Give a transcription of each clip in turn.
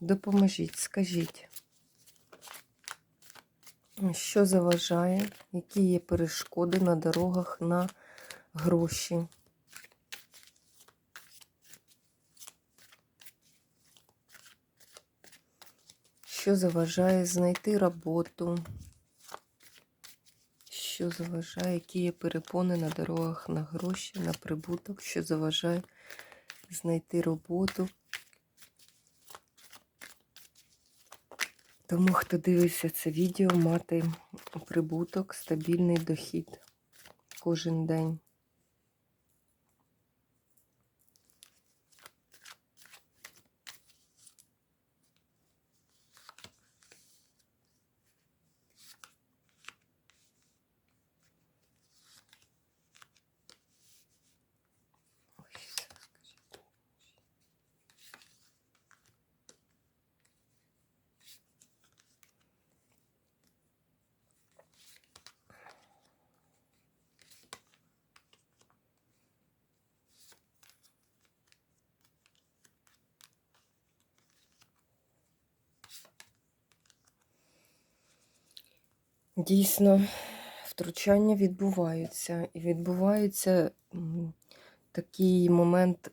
Допоможіть, скажіть. Що заважає, які є перешкоди на дорогах на гроші? Що заважає знайти роботу? Що заважає, які є перепони на дорогах на гроші, на прибуток, що заважає знайти роботу? Тому, хто дивиться це відео, мати прибуток, стабільний дохід кожен день. Дійсно, втручання відбуваються. І відбувається такий момент, е,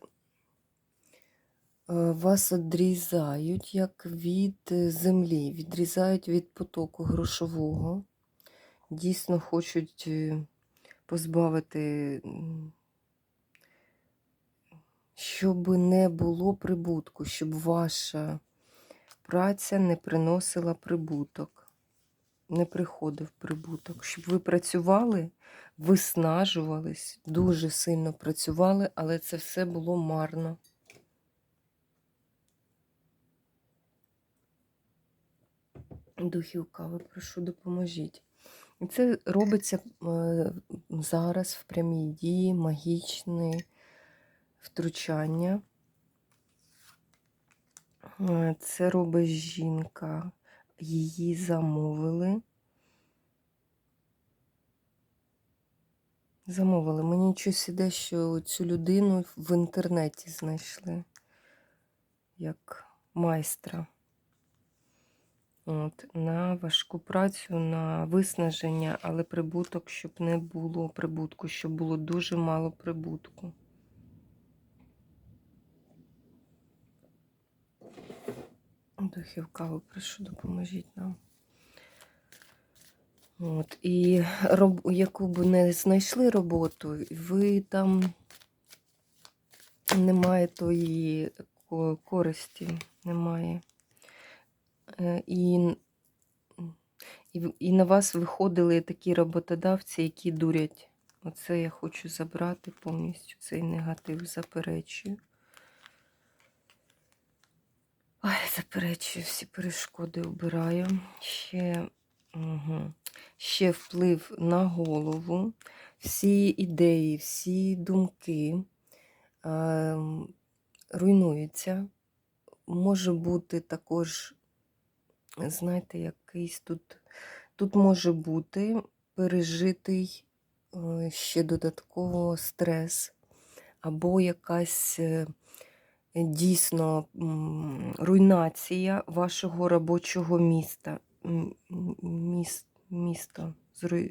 вас відрізають як від е, землі, відрізають від потоку грошового. Дійсно хочуть е, позбавити, щоб не було прибутку, щоб ваша праця не приносила прибуток не приходив прибуток, щоб ви працювали, виснажувались, дуже сильно працювали, але це все було марно. Духів кави, прошу, допоможіть. І це робиться е, зараз в прямій дії, магічне втручання. Е, Це робить жінка її замовили. Замовили. Мені щось іде, що цю людину в інтернеті знайшли як майстра. От, На важку працю, на виснаження, але прибуток, щоб не було прибутку, щоб було дуже мало прибутку. Духів кави, прошу, допоможіть нам. От, І роб, яку б не знайшли роботу, ви там немає тої користі, немає. Е, І, і, і на вас виходили такі роботодавці, які дурять. Оце я хочу забрати повністю цей негатив, заперечую. Ой, заперечую, всі перешкоди обираю. Ще угу. ще вплив на голову, всі ідеї, всі думки е, руйнуються. Може бути також, знаєте, якийсь тут, тут може бути пережитий е, ще додатково стрес, або якась. Дійсно руйнація вашого робочого міста. Міс, місто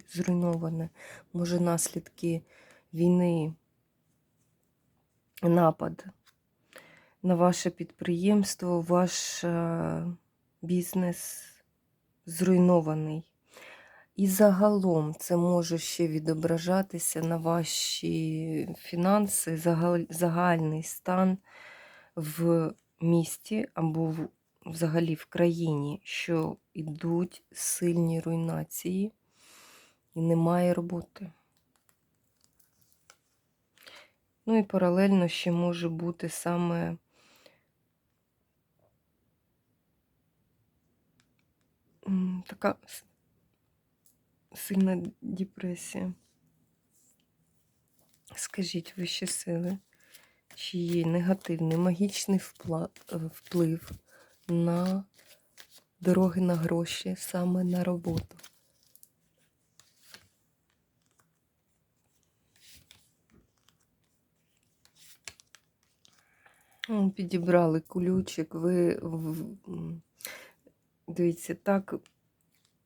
зруйноване, може наслідки війни, напад на ваше підприємство, ваш е, бізнес зруйнований. І загалом це може ще відображатися на ваші фінанси, загальний стан в місті або взагалі в країні, що йдуть сильні руйнації і немає роботи. Ну і паралельно ще може бути саме така сильна депресія. Скажіть вищі сили, чи є негативний магічний е, вплив на дороги на гроші, саме на роботу? Підібрали кулючик, ви дивіться, так,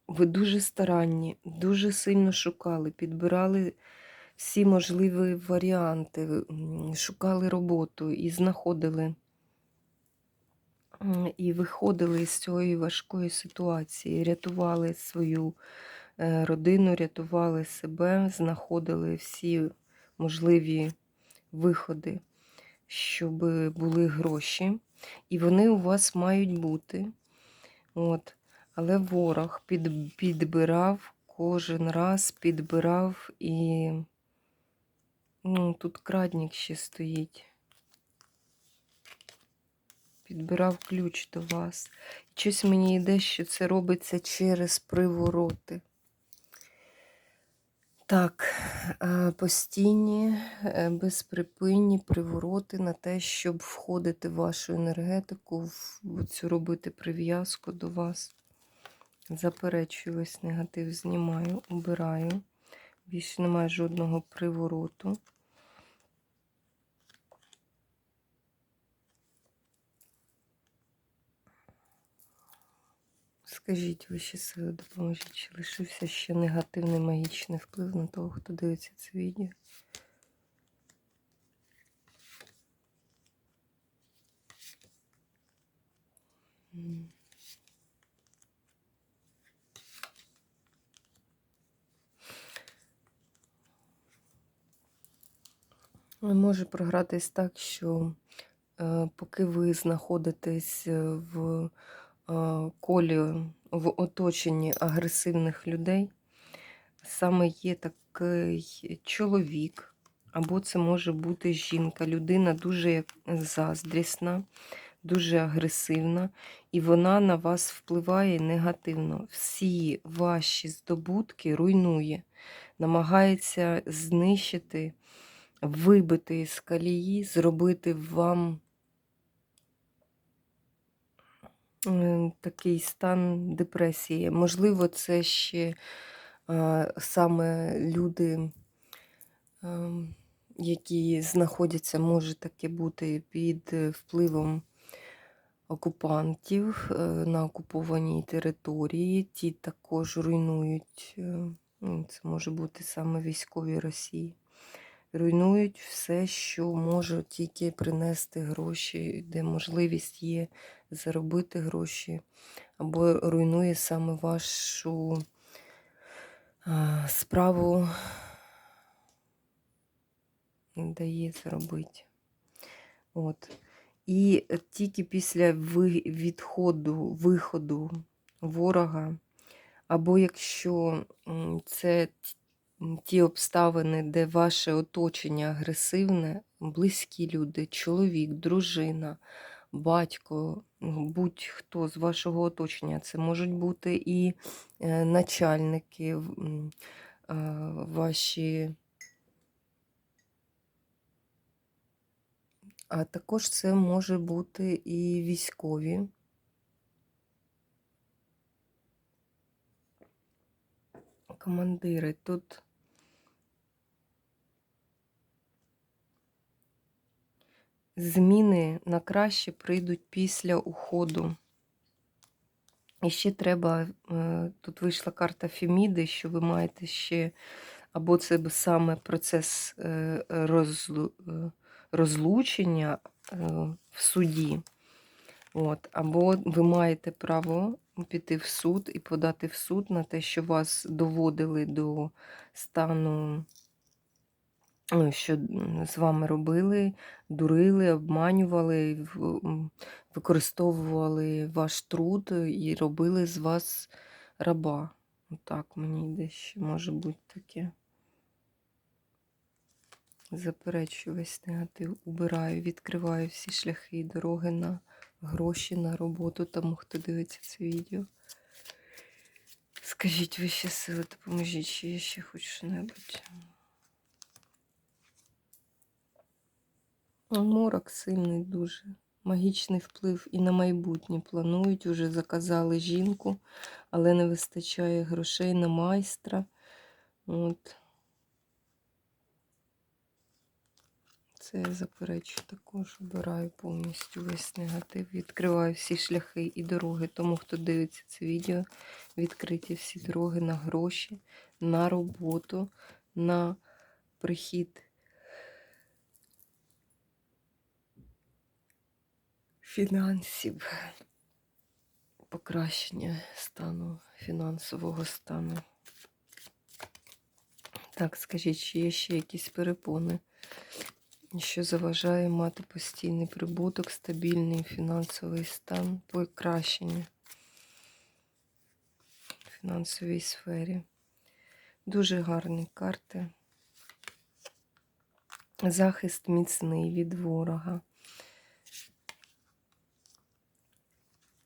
ви дуже старанні, дуже сильно шукали, підбирали всі можливі варіанти, шукали роботу і знаходили, і виходили з цієї важкої ситуації, рятували свою е, родину, рятували себе, знаходили всі можливі виходи, щоб були гроші, і вони у вас мають бути. От. Але ворог під, підбирав кожен раз, підбирав і ну, тут крадник ще стоїть. Підбирав ключ до вас. Щось мені йде, що це робиться через привороти. Так, е, постійні, е, безприпинні привороти на те, щоб входити в вашу енергетику, в цю робити прив'язку до вас. Заперечую весь негатив, знімаю, убираю. Більше немає жодного привороту. Скажіть вищі сили, допоможіть, чи лишився ще негативний магічний вплив на того, хто дивиться це відео? Ну, Може програтись так, що е, поки ви знаходитесь е, в е, колі, в оточенні агресивних людей, саме є такий чоловік, або це може бути жінка, людина дуже заздрісна, дуже агресивна, і вона на вас впливає негативно. Всі ваші здобутки руйнує, намагається знищити вибити з колії, зробити вам е, такий стан депресії. Можливо, це ще саме люди, е, які знаходяться, може таке бути під е, впливом окупантів е, на окупованій території. Ті також руйнують, е, ну, це може бути саме військові Росії руйнують все, що може тільки принести гроші, де можливість є заробити гроші, або руйнує саме вашу справу, не дає заробити. От. І тільки після відходу, виходу ворога, або якщо це ті обставини, де ваше оточення агресивне, близькі люди, чоловік, дружина, батько, будь-хто з вашого оточення, це можуть бути і е, начальники, ваші. А також це може бути і військові. Командири тут зміни на краще прийдуть після уходу. І ще треба, е, тут вийшла карта Феміди, що ви маєте ще, або це саме процес е, е, розлучення в суді, От, або ви маєте право піти в суд і подати в суд на те, що вас доводили до стану, ну, що з вами робили, дурили, обманювали, використовували ваш труд і робили з вас раба. Отак мені йде ще може бути таке. Заперечую весь негатив, убираю, відкриваю всі шляхи і дороги на гроші, на роботу тому, хто дивиться це відео. Скажіть вищі сили, допоможіть, чи є ще хоч що-небудь. Морок сильний дуже. Магічний вплив і на майбутнє планують, уже заказали жінку, але не вистачає грошей на майстра. От. Це я заперечу також, обираю повністю весь негатив, відкриваю всі шляхи і дороги. Тому, хто дивиться це відео, відкриті всі дороги на гроші, на роботу, на прихід фінансів, покращення стану, фінансового стану. Так, скажіть, чи є ще якісь перепони, що заважає мати постійний прибуток, стабільний фінансовий стан, покращення в фінансовій сфері. Дуже гарні карти. Захист міцний від ворога.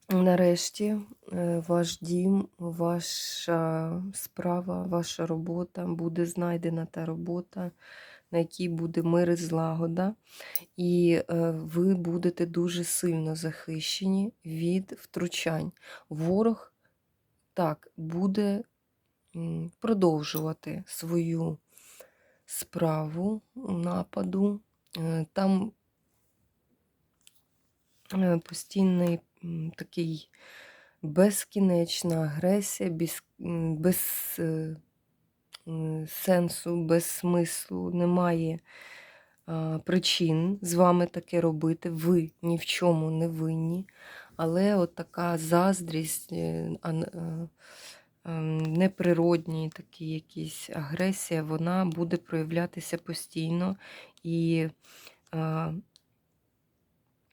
Нарешті е, ваш дім, ваша справа, ваша робота буде знайдена та робота, на якій буде мир і злагода, і е, ви будете дуже сильно захищені від втручань. Ворог так буде продовжувати свою справу нападу. Е, Там постійний такий безкінечна агресія, без, без е, сенсу, без смислу, немає причин з вами таке робити. Ви ні в чому не винні. Але от така заздрість, е, е, ем, неприродні такі якісь агресія, вона буде проявлятися постійно. І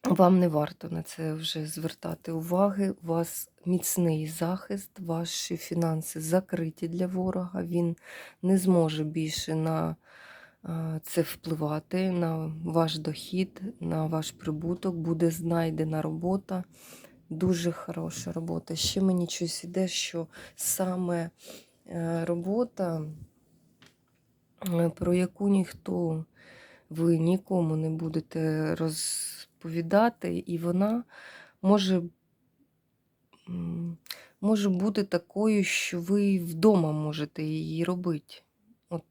вам не варто на це вже звертати уваги. У вас міцний захист, ваші фінанси закриті для ворога. Він не зможе більше на це впливати, на ваш дохід, на ваш прибуток. Буде знайдена робота. Дуже хороша робота. Ще мені щось іде, що саме е, робота, е, про яку ніхто ви нікому не будете розповідати, і вона може, може бути такою, що ви вдома можете її робити. От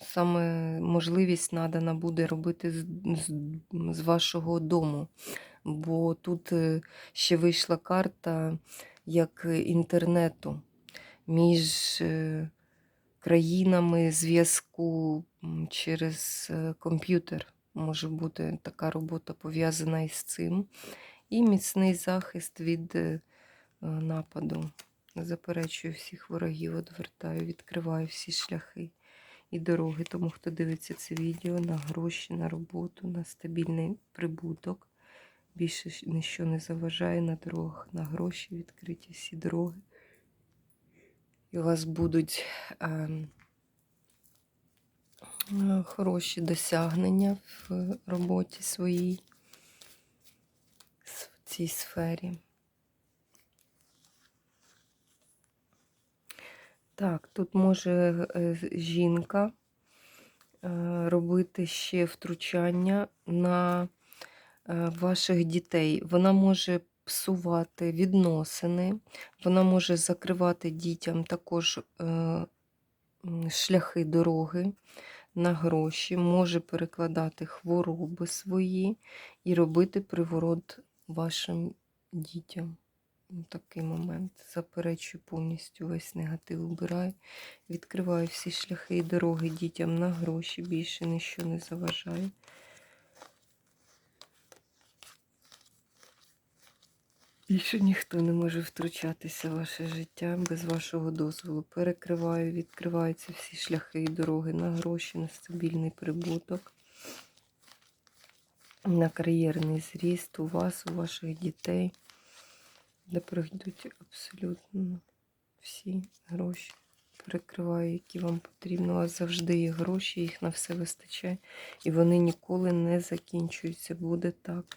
саме можливість надана буде робити з, з, з вашого дому. Бо тут е, ще вийшла карта як інтернету між е, країнами зв'язку через е, комп'ютер. Може бути така робота пов'язана із цим. І міцний захист від е, нападу. Заперечую всіх ворогів, одвертаю, відкриваю всі шляхи і дороги. Тому хто дивиться це відео на гроші, на роботу, на стабільний прибуток. Більше ніщо не заважає на дорогах, на гроші відкриті всі дороги. І у вас будуть ем, хороші досягнення в роботі своїй, в цій сфері. Так, тут може е, жінка е, робити ще втручання на е, ваших дітей. Вона може псувати відносини, вона може закривати дітям також е, шляхи дороги на гроші, може перекладати хвороби свої і робити приворот вашим дітям. Такий момент. Заперечую повністю весь негатив убираю. Відкриваю всі шляхи і дороги дітям на гроші. Більше нічого не заважає. Більше ніхто не може втручатися в ваше життя без вашого дозволу. Перекриваю, відкриваються всі шляхи і дороги на гроші, на стабільний прибуток, на кар'єрний зріст у вас, у ваших дітей, де пройдуть абсолютно всі гроші. Перекриваю, які вам потрібно. У вас завжди є гроші, їх на все вистачає. І вони ніколи не закінчуються. Буде так.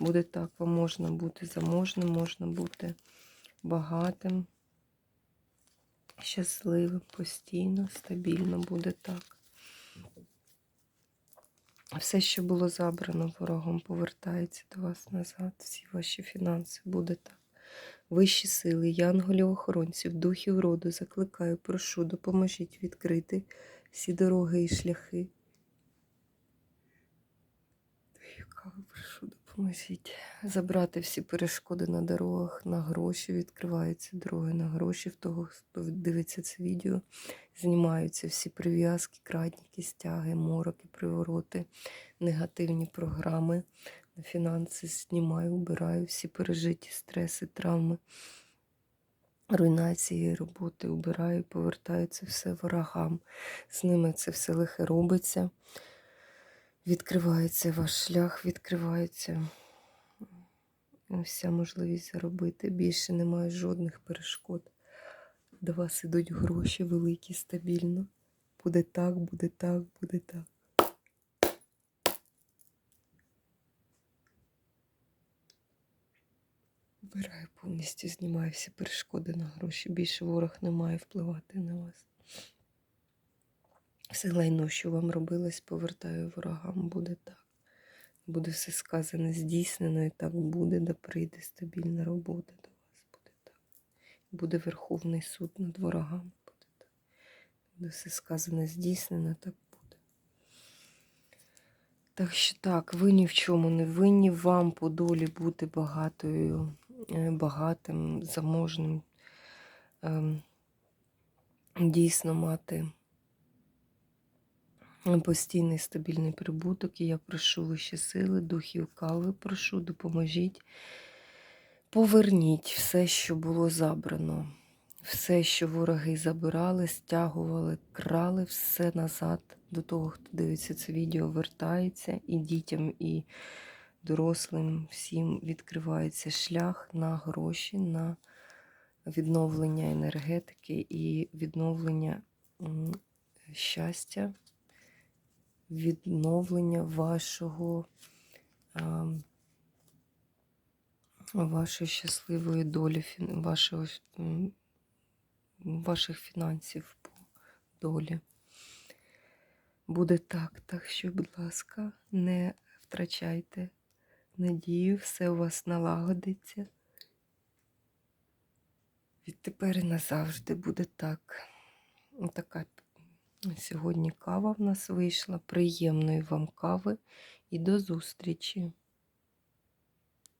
Буде так, вам можна бути заможним, можна бути багатим, щасливим, постійно, стабільно буде так. Все, що було забрано ворогом, повертається до вас назад. Всі ваші фінанси буде так. Вищі сили, янголів, охоронців, духів роду закликаю, прошу, допоможіть відкрити всі дороги і шляхи. Кави, прошу, допоможіть забрати всі перешкоди на дорогах, на гроші. Відкриваються дороги на гроші. В того, хто дивиться це відео, знімаються всі прив'язки, крадніки, стяги, мороки, привороти, негативні програми на фінанси знімаю, убираю всі пережиті стреси, травми, руйнації роботи, убираю, повертаю це все ворогам. З ними це все лихе робиться. Відкривається ваш шлях, відкривається вся можливість заробити. Більше немає жодних перешкод. До вас ідуть гроші великі, стабільно. Буде так, буде так, буде так. Вбираю повністю, знімаю всі перешкоди на гроші. Більше ворог не має впливати на вас. Все лайно, що вам робилось, повертаю ворогам, буде так. Буде все сказане, здійснено, і так буде, да прийде стабільна робота до вас. Буде так. Буде Верховний суд над ворогами. Буде так. Буде все сказане, здійснено, так буде. Так що так, ви ні в чому не винні, вам по долі бути багатою, е, багатим, заможним, ем, дійсно мати постійний стабільний прибуток. І я прошу вищі сили, духів кави, прошу, допоможіть. Поверніть все, що було забрано, все, що вороги забирали, стягували, крали, все назад до того, хто дивиться це відео, вертається, і дітям, і дорослим всім відкривається шлях на гроші, на відновлення енергетики і відновлення щастя відновлення вашого, а, вашої щасливої долі, вашого, ваших фінансів по долі. Буде так, так що, будь ласка, не втрачайте надію, все у вас налагодиться. Відтепер і назавжди буде так. Така Сьогодні кава в нас вийшла. Приємної вам кави і до зустрічі!